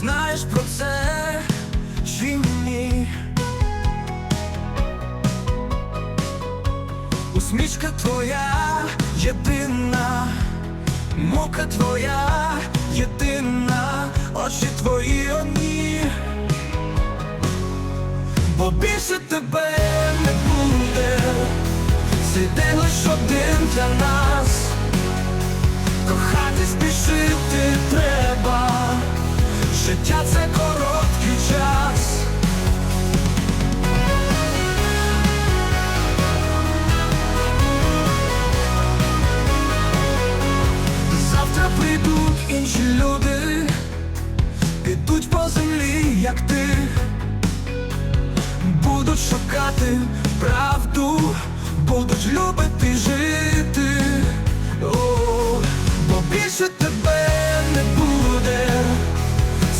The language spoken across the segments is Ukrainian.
знаєш про це чи ні? Усмішка твоя єдина, мука твоя єдина, очі твої одні, бо більше тебе не буде, цей лиш один для нас. Життя це короткий час. Завтра прийдуть інші люди, підуть по землі, як ти, будуть шукати правду, будуть любити жити,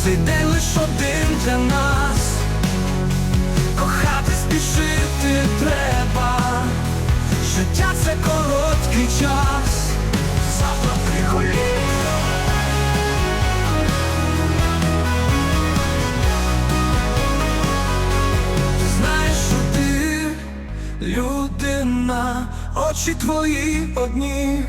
цей день лиш один для нас, кохати спішити треба, життя це короткий час. Завтра приходить знаєш, що ти людина, очі твої одні